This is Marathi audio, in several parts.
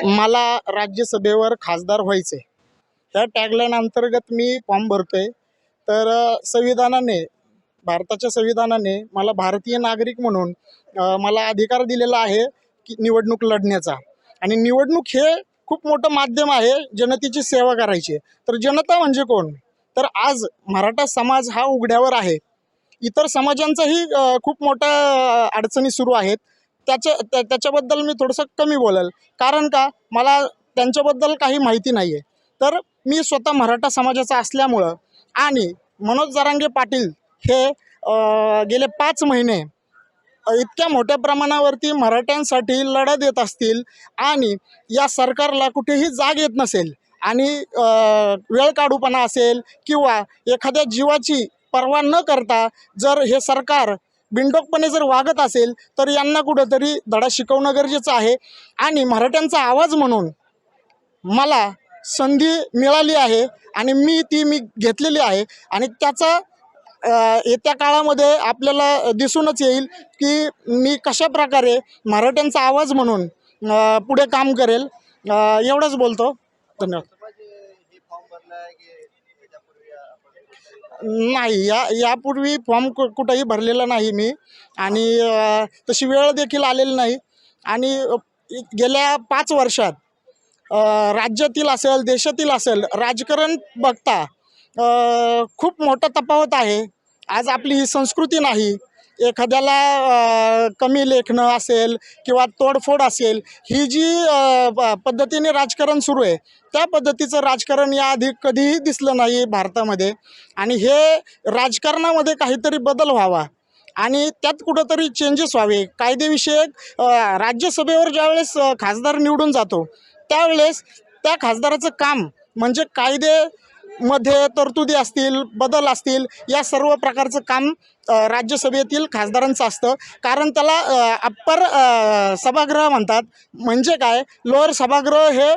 मला राज्यसभेवर खासदार व्हायचे. ह्या टॅगलाईन अंतर्गत मी फॉर्म भरतोय. तर संविधानाने भारताच्या संविधानाने मला भारतीय नागरिक म्हणून मला अधिकार दिलेला आहे की निवडणूक लढण्याचा. आणि निवडणूक हे खूप मोठं माध्यम आहे जनतेची सेवा करायची. तर जनता म्हणजे कोण? तर आज मराठा समाज हा उघड्यावर आहे. इतर समाजांचाही खूप मोठ्या अडचणी सुरू आहेत. त्याच्या त्या त्याच्याबद्दल मी थोडंसं कमी बोलेल. कारण का? मला त्यांच्याबद्दल काही माहिती नाही आहे तर मी स्वतः मराठा समाजाचा असल्यामुळं आणि मनोज जरांगे पाटील हे गेले पाच महिने इतक्या मोठ्या प्रमाणावरती मराठ्यांसाठी लढा देत असतील आणि या सरकारला कुठेही जाग येत नसेल आणि वेळ काढूपणा असेल किंवा एखाद्या जीवाची पर्वा न करता जर हे सरकार बिनडोकपणे जर वागत असेल तर यांना कुठंतरी धडा शिकवणं गरजेचं आहे. आणि मराठ्यांचा आवाज म्हणून मला संधी मिळाली आहे आणि मी ती मी घेतलेली आहे. आणि त्याचा येत्या काळामध्ये आपल्याला दिसूनच येईल की मी कशा प्रकारे मराठ्यांचा आवाज म्हणून पुढे काम करेल. एवढंच बोलतो. धन्यवाद. नाही या यापूर्वी फॉर्म कु कुठंही भरलेला नाही मी. आणि तशी वेळ देखील आलेली नाही. आणि गेल्या पाच वर्षात राज्यातील असेल देशातील असेल राजकारण बघता खूप मोठा तफावत आहे. आज आपली ही संस्कृती नाही. एखाद्याला कमी लेखणं असेल किंवा तोडफोड असेल ही जी प- पद्धतीने राजकारण सुरू आहे त्या पद्धतीचं राजकारण याआधी कधीही दिसलं नाही भारतामध्ये. आणि हे राजकारणामध्ये काहीतरी बदल व्हावा आणि त्यात कुठंतरी चेंजेस व्हावे. कायदेविषयक राज्यसभेवर ज्यावेळेस खासदार निवडून जातो त्यावेळेस त्या खासदाराचं काम म्हणजे कायदे मध्ये तरतुदी असतील बदल असतील या सर्व प्रकारचं काम राज्यसभेतील खासदारांचं असतं. कारण त्याला अप्पर सभागृह म्हणतात. म्हणजे काय? लोअर सभागृह हे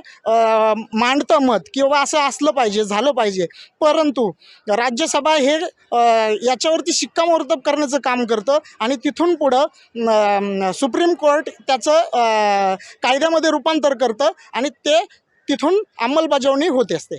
मांडतं मत किंवा असं असलं पाहिजे झालं पाहिजे. परंतु राज्यसभा हे याच्यावरती शिक्कामोर्तब करण्याचं काम करतं आणि तिथून पुढं सुप्रीम कोर्ट त्याचं कायद्यामध्ये रूपांतर करतं आणि ते तिथून अंमलबजावणी होते असते.